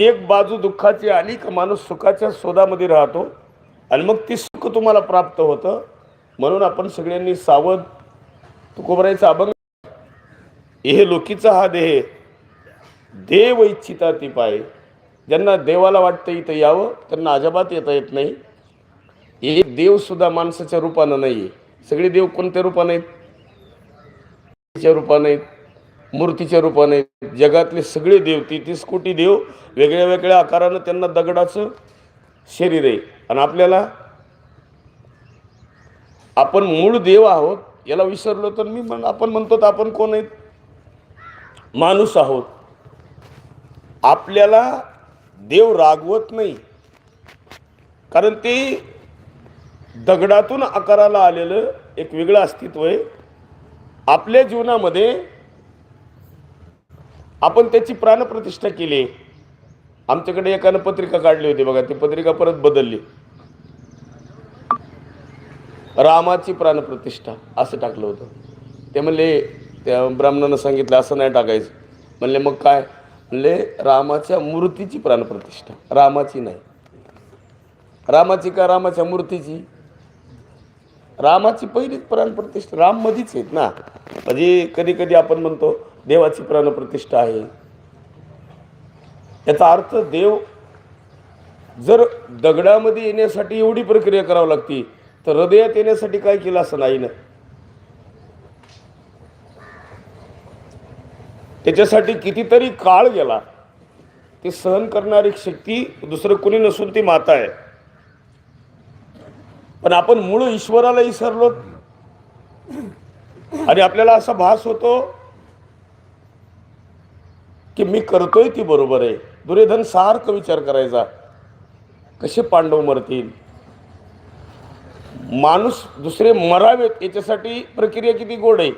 एक बाजू दुःखाची आली का माणूस सुखाच्या शोधामध्ये राहतो आणि मग ती सुख तुम्हाला प्राप्त होतं. म्हणून आपण सगळ्यांनी सावध तुकोबरायचा अभंग हे लोकीचा हा देह देव इच्छिता ती पाय. ज्यांना देवाला वाटतं इथं यावं त्यांना अजाबात येता येत नाही. हे देवसुद्धा माणसाच्या रूपानं नाही आहे सगळे देव कोणत्या रूपानं आहेत? रूपाने रूपानं आहेत. मूर्तीच्या रूपाने. जगातले सगळे देव तीस कोटी देव वेगळ्या वेगळ्या आकारानं त्यांना दगडाचं शरीर आहे. आणि आपल्याला आपण मूळ देव आहोत याला विसरलो तर मी म्हण आपण म्हणतो तर आपण कोण आहेत? माणूस आहोत. आपल्याला देव रागवत नाही. कारण ते दगडातून आकाराला आलेलं एक वेगळं अस्तित्व आहे. आपल्या जीवनामध्ये आपण त्याची प्राणप्रतिष्ठा केली. आमच्याकडे एकानं पत्रिका काढली होती बघा ती पत्रिका परत बदलली. रामाची प्राणप्रतिष्ठा असं टाकलं होतं. ते म्हणले त्या ब्राह्मणानं सांगितलं असं नाही टाकायचं. म्हणले मग काय? म्हणले रामाच्या मूर्तीची प्राणप्रतिष्ठा. रामाची नाही. रामाची का रामाच्या मूर्तीची? रामाची पहिलीच प्राणप्रतिष्ठा राम मधीच आहेत ना. म्हणजे कधी कधी आपण म्हणतो देवाची प्राणप्रतिष्ठा आहे. याचा अर्थ देव जर दगडामध्ये येण्यासाठी एवढी प्रक्रिया करावी लागती तर हृदयात येण्यासाठी काय केलं असं नाही ना? त्याच्यासाठी कितीतरी काळ गेला. ते सहन करणारी शक्ती दुसरं कोणी नसून ती माता आहे. पण आपण मूळ ईश्वराला विसरलो आणि आपल्याला असा भास होतो की मी करतोय ती बरोबर आहे. दुर्योधन सारखं विचार करायचा. कसे पांडव मरतील? माणूस दुसरे मरावेत याच्यासाठी प्रक्रिया किती गोड आहे?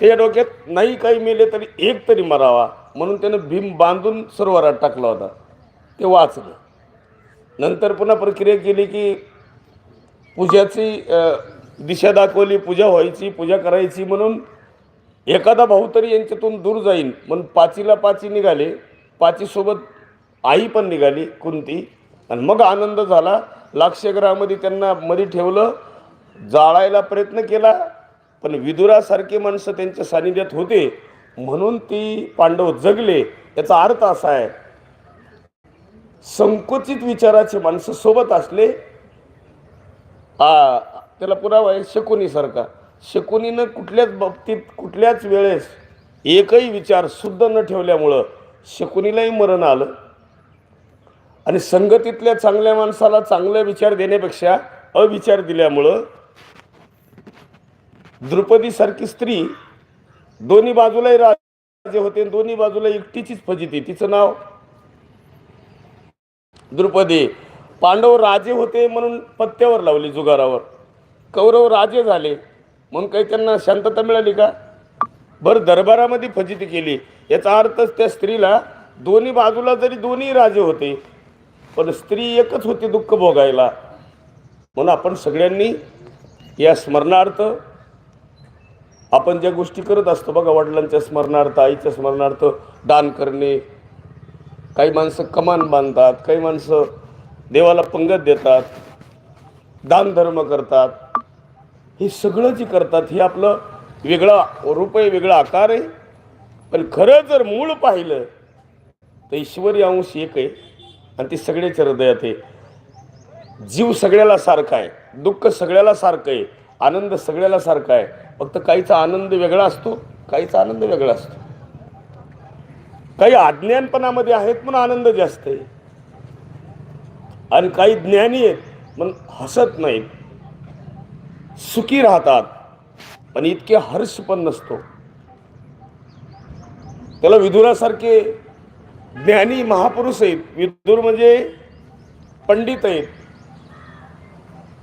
ते डोक्यात नाही काही मेले तरी एक तरी मरावा. म्हणून त्यानं भीम बांधून सरोवरात टाकला होता. ते वाचलं. नंतर पुन्हा प्रक्रिया केली की पूजाची दिशा दाखवली. पूजा व्हायची पूजा करायची म्हणून एखादा भाऊ तरी यांच्यातून दूर जाईन. म्हणून पाचीला पाची निघाले. पाचीसोबत आई पण निघाली कुंती. आणि मग आनंद झाला. लाक्षग्रहामध्ये त्यांना मध्ये ठेवलं. जाळायला प्रयत्न केला. पण विदुरासारखी माणसं त्यांच्या सानिध्यात होते. म्हणून ती पांडव जगले. याचा अर्थ असा आहे संकुचित विचाराचे माणसं सोबत असले हा त्याला पुरावा आहे शकुनीसारखा. शकुनीनं कुठल्याच बाबतीत कुठल्याच वेळेस एकही विचार शुद्ध न ठेवल्यामुळं शकुनीलाही मरण आलं. आणि संगतीतल्या चांगल्या माणसाला चांगले विचार देण्यापेक्षा अविचार दिल्यामुळं द्रुपदीसारखी स्त्री दोन्ही बाजूलाही राजे होते आणि दोन्ही बाजूला एकटीचीच फजिती. तिचं नाव द्रुपदी. पांडव राजे होते म्हणून पत्त्यावर लावली जुगारावर. कौरव राजे झाले. म्हणून काही त्यांना शांतता मिळाली का? बरं दरबारामध्ये फजिती केली. याचा अर्थच त्या स्त्रीला दोन्ही बाजूला जरी दोन्ही राजे होते पण स्त्री एकच होती दुःख भोगायला. म्हणून आपण सगळ्यांनी या स्मरणार्थ आपण ज्या गोष्टी करत असतो बघा वडिलांच्या स्मरणार्थ आईच्या स्मरणार्थ दान करणे. काही माणसं कमान बांधतात काही माणसं देवाला पंगत देतात दानधर्म करतात. हे सगळं जे करतात हे आपलं वेगळा रूप आहे वेगळा आकार आहे पण खरं जर मूळ पाहिलं तर ईश्वरी अंश एक आहे आणि ते सगळ्याच्या हृदयात आहे. जीव सगळ्याला सारखा आहे दुःख सगळ्याला सारखं आहे आनंद सगळ्याला सारखा आहे. फक्त काहीचा आनंद वेगळा असतो काहीचा आनंद वेगळा असतो. काही अज्ञानपणामध्ये आहेत पण आनंद जास्त आहे. आणि काही ज्ञानी आहेत पण हसत नाहीत. सुखी राहतात पण इतके हर्ष पण नसतो. त्याला विदुरासारखे ज्ञानी महापुरुष आहेत. विदुर म्हणजे पंडित आहेत.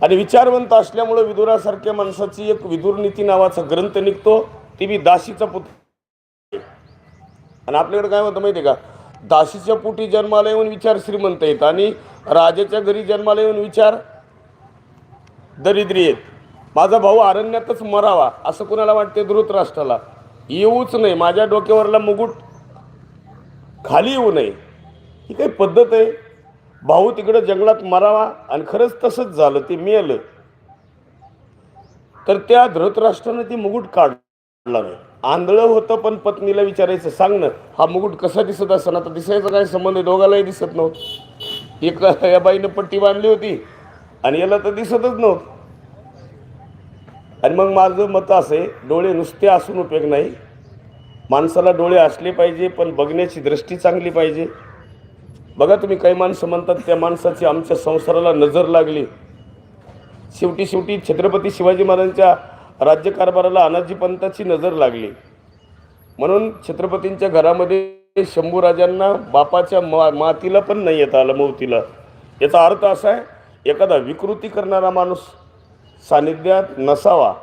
आणि विचारवंत असल्यामुळं विदुरासारख्या माणसाची एक विदुर नीती नावाचा ग्रंथ निघतो. ती बी दासीचा पुत्र आणि आपल्याकडे काय होतं माहिती आहे का? दासीच्या पोटी जन्माला येऊन विचार श्रीमंत आहेत आणि राजाच्या घरी जन्माला येऊन विचार दरिद्री आहेत. माझा भाऊ अरण्यातच मरावा असं कुणाला वाटते धृतराष्ट्राला? येऊच नाही. माझ्या डोक्यावरला मुकुट खाली येऊ नये. ही काही पद्धत आहे. भाऊ तिकडं जंगलात मरावा आणि खरंच तसंच झालं ते मिळालं तर त्या धृतराष्ट्रानं ती मुकुट काढला नाही. आंधळं होतं पण पत्नीला विचारायचं सांगणं हा मुकुट कसा दिसत असताना आता दिसायचा काय संबंध आहे? दोघालाही दिसत नव्हतं. एक या बाईनं पट्टी बांधली होती आणि याला तर दिसतच नव्हतं. आणि मग माझं मत असं आहे डोळे नुसते असून उपयोग नाही. माणसाला डोळे असले पाहिजे पण बघण्याची दृष्टी चांगली पाहिजे. बघा तुम्ही काही माणसं म्हणतात त्या माणसाची आमच्या संसाराला नजर लागली. शेवटी शेवटी छत्रपती शिवाजी महाराजांच्या राज्यकारभाराला अनाजी पंताची नजर लागली. म्हणून छत्रपतींच्या घरामध्ये शंभूराजांना बापाच्या मा मातीला पण नाही येता आलं मौतीला. याचा अर्थ असा आहे एखादा विकृती करणारा माणूस सानिध्यात नसावा.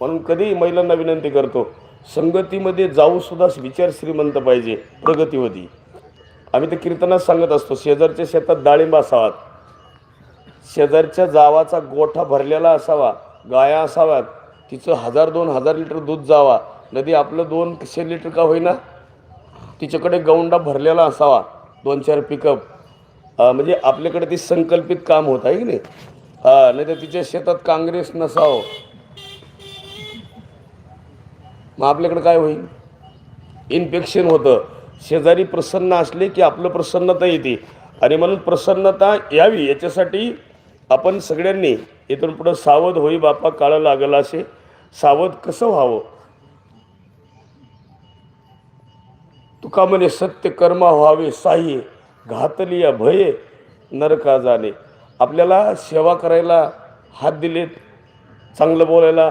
म्हणून कधीही महिलांना विनंती करतो संगतीमध्ये जाऊसुद्धा विचार श्रीमंत पाहिजे प्रगतीमध्ये. आम्ही ते कीर्तनात सांगत असतो शेजारच्या शेतात डाळिंब असावात. शेजारच्या जावाचा गोठा भरलेला असावा गाया असाव्यात. तिचं हजार दोन हजार लिटर दूध जावा. नदी आपलं दोन शे लिटर का होईना? तिच्याकडे गौंडा भरलेला असावा दोन चार पिकअप म्हणजे आपल्याकडे ती संकल्पित काम होत आहे की नाही? हा नाही तर तिच्या शेतात काँग्रेस नसावं. मग आपल्याकडे काय होईल? इन्फेक्शन होतं. शेजारी प्रसन्न असले की आपलं प्रसन्नता येते. आणि म्हणून प्रसन्नता यावी याच्यासाठी आपण सगळ्यांनी इथून पुढं सावध होई बापा काळं लागला असे. सावध कसं व्हावं? तुका म्हणे सत्य कर्मा व्हावे साही घातलिया भये नरका जाणे आपल्याला सेवा करायला हात दिलेत चांगलं बोलायला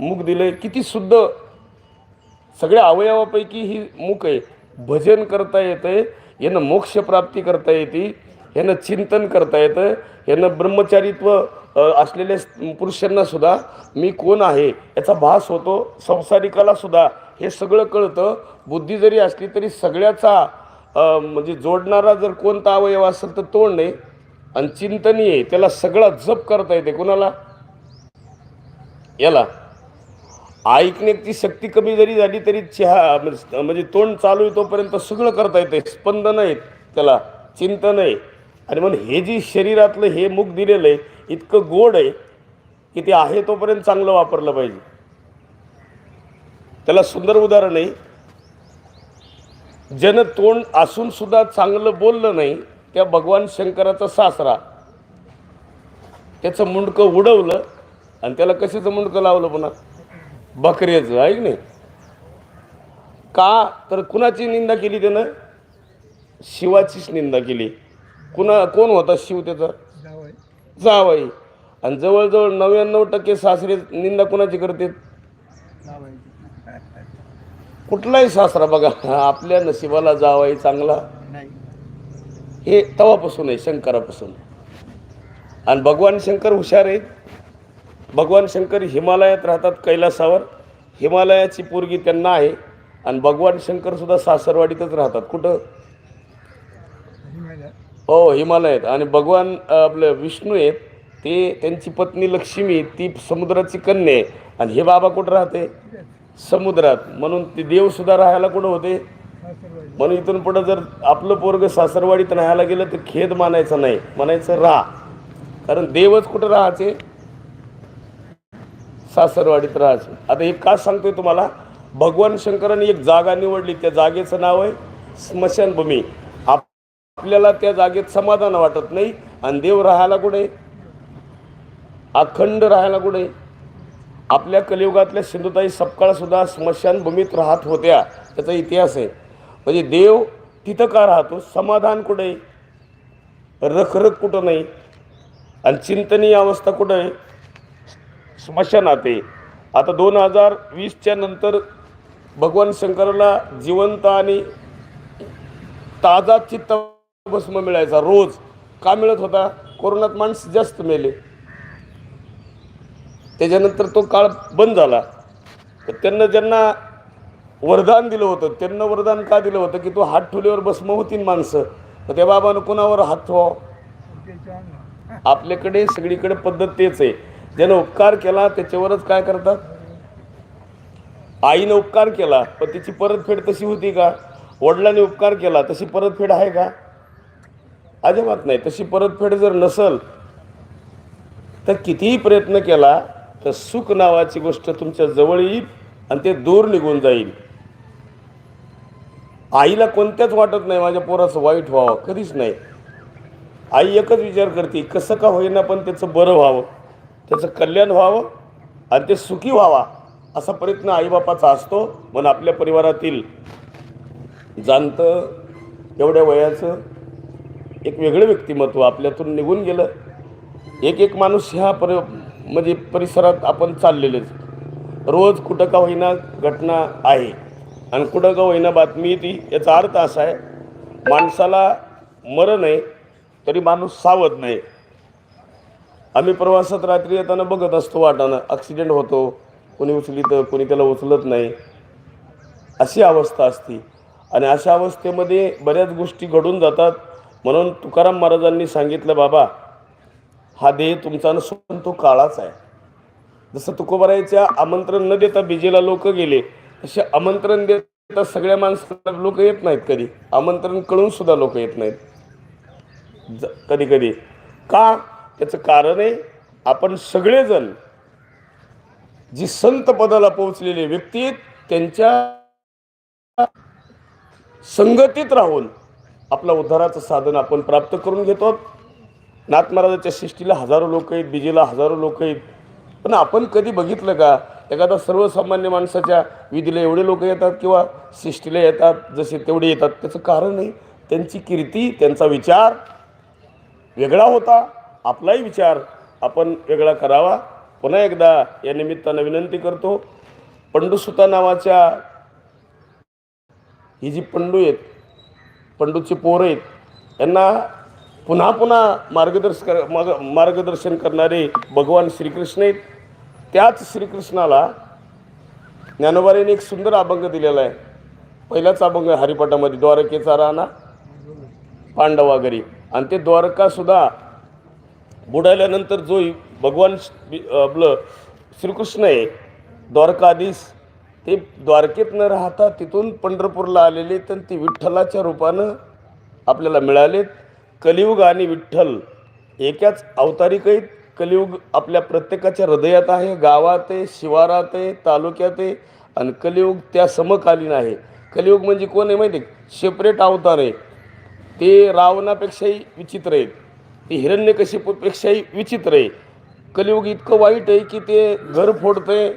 मुख दिले किती शुद्ध सगळ्या अवयवापैकी ही मुख आहे. भजन करता येतं यानं मोक्षप्राप्ती करता येते यानं चिंतन करता येतं यानं ब्रह्मचारित्व असलेल्या पुरुषांना सुद्धा मी कोण आहे याचा भास होतो संसारिकाला सुद्धा हे सगळं कळतं. बुद्धी जरी असली तरी सगळ्याचा म्हणजे जोडणारा जर कोणता अवयव असेल तर तोंड नाही आणि चिंतनीय आहे त्याला सगळा जप करता येते. कोणाला? याला. ऐकण्याची शक्ती कमी जरी झाली तरी चहा म्हणजे तोंड चालू आहे तोपर्यंत सगळं करता येते. स्पंदन आहेत त्याला चिंतन आहे. आणि म्हणून हे जी शरीरातलं हे मुख दिलेलं आहे इतकं गोड आहे की ते आहे तोपर्यंत चांगलं वापरलं पाहिजे. त्याला सुंदर उदाहरण आहे. जन तोंड असून सुद्धा चांगलं बोललं नाही त्या भगवान शंकराचा सासरा. त्याचं मुंडकं उडवलं आणि त्याला कशाचं मुंडकं लावलं पुन्हा? बकऱ्याचं आहे की नाही? का? तर कुणाची निंदा केली त्यानं? शिवाचीच निंदा केली. कुणा कोण होता शिव त्याचा? जावाई. आणि जवळजवळ नव्याण्णव टक्के सासरे निंदा कुणाची करतात कुठलाही सासरा बघा आपल्या नशिबाला जावाई चांगला. हे तवापासून आहे शंकरापासून. आणि भगवान शंकर हुशार आहेत. भगवान शंकर हिमालयात राहतात कैलासावर. हिमालयाची पोरगी त्यांना आहे. आणि भगवान शंकर सुद्धा सासरवाडीतच राहतात. कुठं? हो हिमालयात. आणि भगवान आपलं विष्णू आहेत. ते त्यांची पत्नी लक्ष्मी ती समुद्राची कन्या आहे. आणि हे बाबा कुठं राहते? समुद्रात. म्हणून ते देव सुद्धा राहायला कुठं होते? म्हणून इथून पुढं जर आपलं पोरग सासरवाडीत राहायला गेलं तर खेद मानायचा नाही. म्हणायचं राहा कारण देवच कुठं राहायचे? सासरवाडीत राहायचे. आता हे का सांगतोय तुम्हाला? भगवान शंकरांनी एक जागा निवडली. त्या जागेचं नाव आहे स्मशानभूमी. आप- आपल्याला त्या जागेत समाधान वाटत नाही. आणि देव राहायला कुठे? अखंड राहायला कुठे? आपल्या कलियुगातल्या सिंधुताई सपकाळ सुद्धा स्मशानभूमीत राहत होत्या. त्याचा इतिहास आहे. म्हणजे देव तिथं का राहतो? समाधान कुठे रखरख कुठं नाही? आणि चिंतनीय अवस्था कुठं आहे? स्मशानात आहे. आता दोन हजार वीसच्या नंतर भगवान शंकराला जिवंत आणि ताजा चित्त भस्म मिळायचा. रोज. का मिळत होता? कोरोनात माणसं जास्त मेले. त्याच्यानंतर तो काळ बंद झाला. तर त्यांना ज्यांना वरदान दिलं होतं. त्यांना वरदान का दिलं होतं? की तो हात ठेवल्यावर भस्म होतीन माणसं. तर त्या बाबानं कुणावर हात ठेवावं आपल्याकडे सगळीकडे पद्धत तेच आहे. ज्यानं उपकार केला त्याच्यावरच काय करतात आईनं उपकार केला पण तिची परतफेड तशी होती का? वडिलांनी उपकार केला तशी परतफेड आहे का? अजिबात नाही. तशी परतफेड जर नसल तर कितीही प्रयत्न केला तर सुख नावाची गोष्ट तुमच्या जवळ येईल आणि ते दूर निघून जाईल. आईला कोणत्याच वाटत नाही माझ्या पोराचं वाईट व्हावं कधीच नाही. आई एकच विचार करते कसं का होईना पण त्याचं बरं व्हावं त्याचं कल्याण व्हावं आणि ते सुखी व्हावा असा प्रयत्न आईबापाचा असतो म्हणून आपल्या परिवारातील जाणतं एवढ्या वयाचं एक वेगळं व्यक्तिमत्व आपल्यातून निघून गेलं. एक एक माणूस ह्या पर म्हणजे परिसरात आपण चाललेलेच. रोज कुठं का होईना घटना आहे. आणि कुठं का होईना बातमी ती? याचा अर्थ असा आहे माणसाला मरण आहे तरी माणूस सावध नाही. आम्ही प्रवासात रात्री येताना बघत असतो वाटानं ॲक्सिडेंट होतो कोणी उचलितं कोणी त्याला उचलत नाही. अशी अवस्था असते. आणि अशा अवस्थेमध्ये बऱ्याच गोष्टी घडून जातात. म्हणून तुकाराम महाराजांनी सांगितलं बाबा हा देह तुमचा नसून तो काळाच आहे. जसं तुकोबारायच्या आमंत्रण न देता बिजेला लोक गेले असे आमंत्रण देता सगळ्या माणसाला. लोक येत नाहीत कधी. आमंत्रण कळून सुद्धा लोक येत नाहीत. कधी कधी. का? त्याचं कारण आहे आपण सगळेजण जी संत पदाला पोहोचलेले व्यक्ती त्यांच्या संगतीत राहून आपला उद्धाराचं साधन आपण प्राप्त करून घेतो. नाथ महाराजाच्या सृष्टीला हजारो लोक आहेत बीजेला हजारो लोक आहेत. पण आपण कधी बघितलं का एखादा सर्वसामान्य माणसाच्या विधीला एवढे लोक येतात किंवा शिष्टीला येतात जसे तेवढे येतात त्याचं कारण आहे त्यांची कीर्ती त्यांचा विचार वेगळा होता. आपलाही विचार आपण वेगळा करावा. पुन्हा एकदा या निमित्तानं विनंती करतो पंडुसुता नावाच्या ही जी पंडू आहेत पंडूचे पोरं आहेत यांना पुन्हा पुन्हा मार्गदर्श कर मार्ग मार्गदर्शन करणारे भगवान श्रीकृष्ण आहेत. त्याच श्रीकृष्णाला ज्ञानोबारीने एक सुंदर अभंग दिलेला आहे. पहिलाच अभंग आहे हरिपाठामध्ये द्वारकेचा राणा पांडवागरी आणि ते द्वारकासुद्धा बुडाल्यानंतर जो भगवान आपलं श्रीकृष्ण आहे द्वारकाधीश ते द्वारकेत न राहता तिथून पंढरपूरला आलेले तर ते विठ्ठलाच्या रूपानं आपल्याला मिळालेत. कलियुग आणि विठ्ठल एकाच अवतारिक कलियुग आपल्या प्रत्येकाच्या हृदयात आहे गावात आहे शिवारात आहे तालुक्यात आहे आणि कलियुग त्या समकालीन आहे. कलियुग म्हणजे कोण आहे माहिती आहे सेपरेट अवतार आहे. ते रावणापेक्षाही विचित्र आहेत. ते हिरण्यकशिपूपेक्षाही विचित्र आहे. कलियुग इतकं वाईट आहे की ते घर फोडतंय.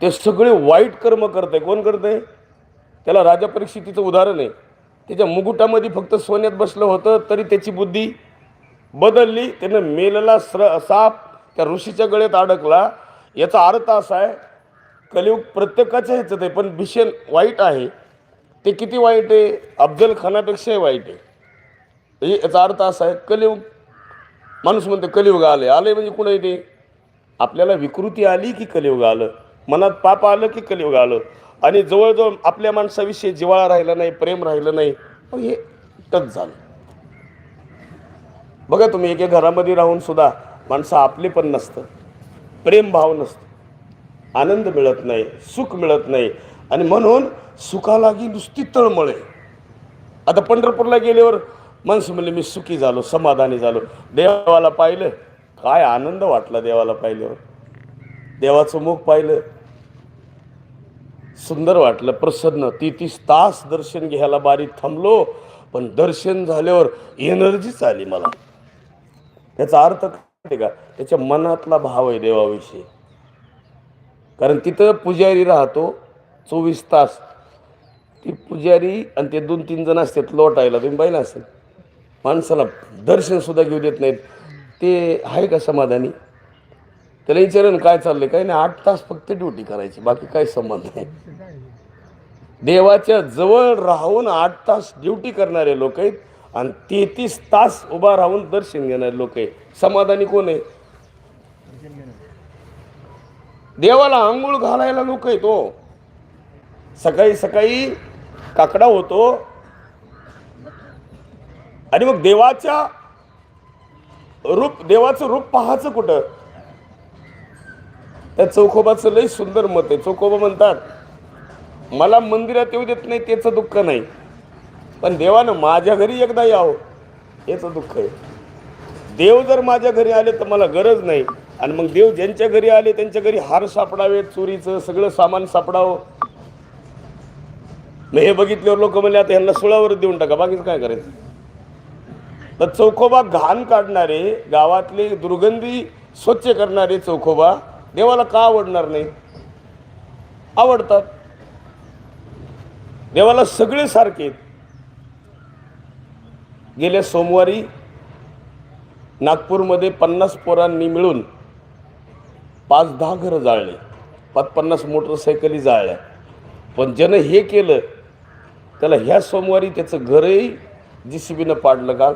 ते सगळे वाईट कर्म करतंय. कोण करतंय? त्याला राजा परीक्षितीचं उदाहरण आहे. त्याच्या मुकुटामध्ये फक्त सोन्यात बसलं होतं तरी त्याची बुद्धी बदलली. त्यानं मेलेला स्र साप त्या ऋषीच्या गळ्यात अडकला. याचा अर्थ असा आहे कलियुग प्रत्येकाच्या ह्याच्यात आहे पण भीषण वाईट आहे. ते किती वाईट आहे? अफजल खानापेक्षाही वाईट आहे. याचा अर्थ असा आहे कलियुग माणूस म्हणते कलियुग आले. आले म्हणजे कुठं येते? आपल्याला विकृती आली की कलियुग आलं. मनात पाप आलं की कलियुग आलं. आणि जवळजवळ आपल्या माणसाविषयी जिव्हाळा राहिला नाही प्रेम राहिलं नाही हे टच झालं. बघा तुम्ही एके घरामध्ये राहून सुद्धा माणसं आपले पण नसतं प्रेमभाव नसतं आनंद मिळत नाही सुख मिळत नाही. आणि म्हणून सुखालागी नुसती तळमळ आहे. आता पंढरपूरला गेल्यावर माणसं म्हणले मी सुखी झालो समाधानी झालो. देवाला पाहिलं काय आनंद वाटला देवाला पाहिल्यावर. देवाचं मुख पाहिलं सुंदर वाटलं प्रसन्न. ती तीस तास दर्शन घ्यायला बारीत थांबलो पण दर्शन झाल्यावर एनर्जीच आली मला. त्याचा अर्थ काय का? त्याच्या मनातला भाव आहे देवाविषयी. कारण तिथं पुजारी राहतो चोवीस तास. ती पुजारी आणि ते दोन तीन जण असतात लोटायला. तुम्ही पाहिलं असेल? माणसाला दर्शन सुद्धा घेऊ देत नाहीत. ते आहे का समाधानी? त्याला विचारेन काय चाललंय. काय नाही आठ तास फक्त ड्युटी करायची बाकी काही संबंध नाही. देवाच्या जवळ राहून आठ तास ड्युटी करणारे लोक आहेत आणि तेहतीस तास उभा राहून दर्शन घेणारे लोक आहेत. समाधानी कोण आहे? देवाला आंघोळ घालायला लोक आहेत हो. सकाळी सकाळी काकडा होतो. आणि मग देवाच्या रूप देवाचं रूप पाहायचं कुठं? त्या चौकोबाचं लई सुंदर मत आहे. चौकोबा म्हणतात मला मंदिरात येऊ देत नाही त्याचं दुःख नाही. पण देवानं माझ्या घरी एकदा यावं याचं दुःख आहे. देव जर माझ्या घरी आले तर मला गरज नाही. आणि मग देव ज्यांच्या घरी आले त्यांच्या घरी हार सापडावे चोरीचं सगळं सामान सापडावं. मग हे बघितल्यावर लोक म्हणले आता ह्यांना सुळावर देऊन टाका बाकीच काय करायचं? तर चौकोबा घाण काढणारे गावातले दुर्गंधी स्वच्छ करणारे चौकोबा देवाला का आवडणार नाही? आवडतात. देवाला सगळे सारखे. गेल्या सोमवारी नागपूरमध्ये पन्नास पोरांनी मिळून पाच दहा घरं जाळले. पाच पन्नास मोटरसायकली जाळल्या. पण ज्यानं हे केलं त्याला ह्या सोमवारी त्याचं घरही जी सी बीनं पाडलं का?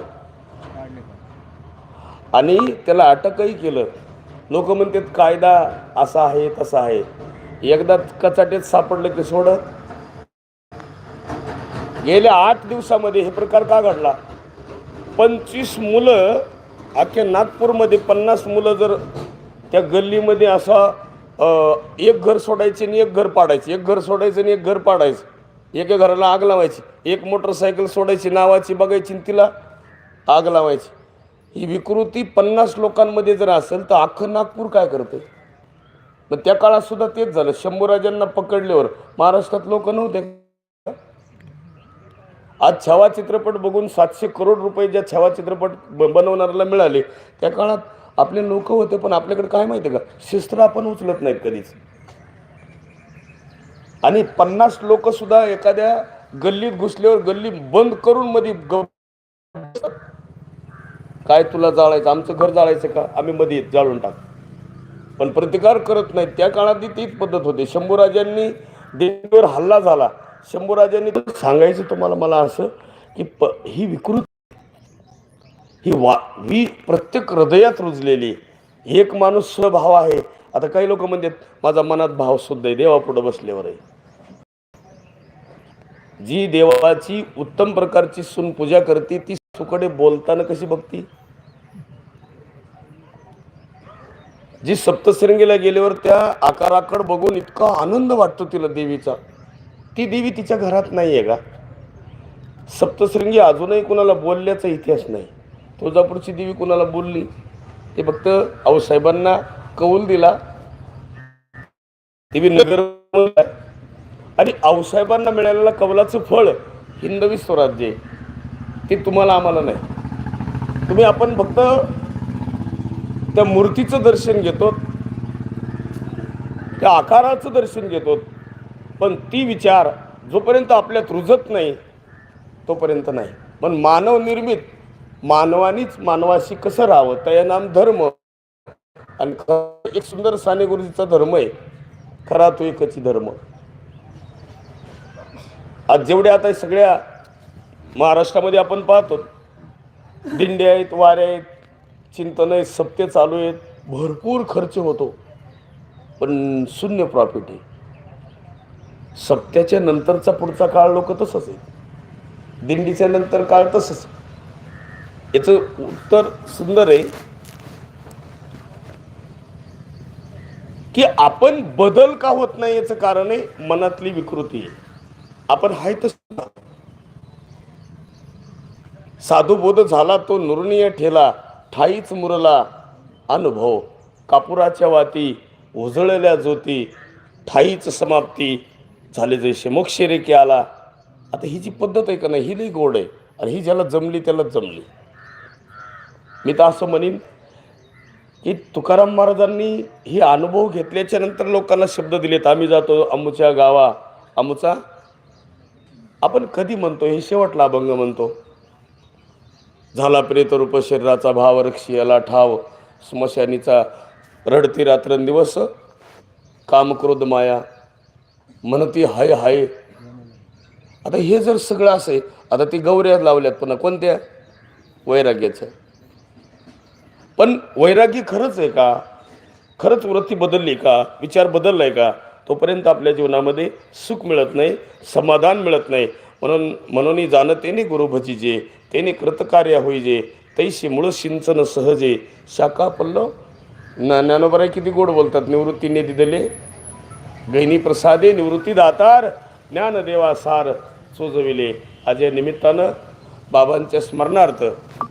आणि त्याला अटकही केलं. लोक म्हणतात कायदा असा आहे तसा आहे. एकदा कचाटेत सापडलं की सोडत गेल्या आठ दिवसामध्ये हे प्रकार का घडला? पंचवीस मुलं अख्ख्या नागपूरमध्ये पन्नास मुलं जर त्या गल्लीमध्ये असा एक घर सोडायचे आणि एक घर पाडायचे. एक घर सोडायचं आणि एक घर पाडायचं. एका घराला आग लावायची. एक मोटरसायकल सोडायची नावाची बघायची आणि तिला आग लावायची. ही विकृती पन्नास लोकांमध्ये जर असेल तर अख्खं नागपूर काय करते मग त्या काळात सुद्धा तेच झालं. शंभूराजांना पकडल्यावर महाराष्ट्रात लोक नव्हते आज छावा चित्रपट बघून सातशे करोड रुपये ज्या छावा चित्रपट बनवणाऱ्याला मिळाले त्या काळात आपले लोक होते पण आपल्याकडे काय माहिती का? शिस्त्र आपण उचलत नाहीत कधीच. आणि पन्नास लोक सुद्धा एखाद्या गल्लीत घुसल्यावर गल्ली बंद करून मध्ये ग- काय तुला जाळायचं? आमचं घर जाळायचं का? आम्ही मध्ये येत, जाळून टाक. पण प्रतिकार करत नाहीत. त्या काळात तीच पद्धत होती. शंभूराजांनी देवीवर हल्ला झाला. शंभूराजांनी सांगायचं तुम्हाला मला असं की प ही विकृत ही वा ही प्रत्येक हृदयात रुजलेली. एक माणूस स्वभाव आहे. आता काही लोक म्हणतात माझा मनात भाव सुद्धा आहे. देवापुढं बसल्यावर आहे. जी देवाची उत्तम प्रकारची सून पूजा करते ती सुकडे बोलताना कशी बघती? जी सप्तशृंगीला गेल्यावर त्या आकाराकड बघून इतका आनंद वाटतो तिला देवीचा. ती देवी तिच्या घरात नाही आहे का? सप्तशृंगी अजूनही कुणाला बोलल्याचा इतिहास नाही. तुळजापूरची देवी कुणाला बोलली? ते फक्त आऊसाहेबांना कौल दिला. देवी नगर आणि आऊसाहेबांना मिळालेलं कौलाचं फळ हिंदवी स्वराज्य आहे. हे तुम्हाला आम्हाला नाही. तुम्ही आपण फक्त त्या मूर्तीचं दर्शन घेतो. त्या आकाराचं दर्शन घेतो. पण ती विचार जोपर्यंत आपल्यात रुजत नाही तोपर्यंत नाही. पण मानव निर्मित मानवानीच मानवाशी कसं राहावं? त्या नाम धर्म. आणि एक सुंदर साने गुरुजीचा धर्म आहे. खरा तो एकची धर्म. आज जेवढ्या आता सगळ्या महाराष्ट्रामध्ये आपण पाहतो. दिंडे आहेत वारे आहेत चिंतन आहेत सप्ते चालू आहेत. भरपूर खर्च होतो. पण शून्य प्रॉफिट आहे. सप्त्याच्या नंतरचा पुढचा काळ लोक तसंच आहे दिंडीच्या नंतर काळ तसंच याचं उत्तर सुंदर आहे. की आपण बदल का होत नाही याचं कारण आहे मनातली विकृती. आहे आपण हाय तसं साधुबोध झाला तो नुरणीय ठेला ठाईच मुरला अनुभव. कापुराच्या वाती उजळल्या ज्योती ठाईच समाप्ती झाले जैसे. मोक्षरेकी आला. आता ही जी पद्धत आहे का नाही ही लई गोड आहे. आणि ही ज्याला जमली त्याला जमली. मी तर असं म्हणेन की तुकाराम महाराजांनी ही अनुभव घेतल्याच्या नंतर लोकांना शब्द दिलेत आम्ही जातो अमुच्या गावा. अमुचा आपण कधी म्हणतो हे शेवटला अभंग म्हणतो. झाला प्रेतरूप शरीराचा भाव रक्षी याला ठाव. स्मशानीचा रडती रात्रंदिवस. काम क्रोध माया म्हणती हाय हाय. आता हे जर सगळं असे आता ती गौऱ्या लावल्यात पुन्हा कोणत्या? वैराग्याचं. पण वैरागी खरंच आहे का? खरंच वृत्ती बदलली का? विचार बदलला आहे का? तोपर्यंत आपल्या जीवनामध्ये सुख मिळत नाही समाधान मिळत नाही. म्हणून म्हणून जाणतेने गुरु भजीचे त्याने कृतकार्य होईजे तैशी मूळ सिंचन सहजे. शाखा पल्लव ना ज्ञानोबराय किती गोड बोलतात. निवृत्तीने दिदले गैनी प्रसादे निवृत्ती दातार ज्ञानदेवा सार चोजविले आज या निमित्तानं बाबांच्या स्मरणार्थ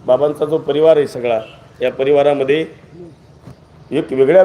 बाबांचा जो परिवार आहे सगळा या परिवारामध्ये एक वेगळ्या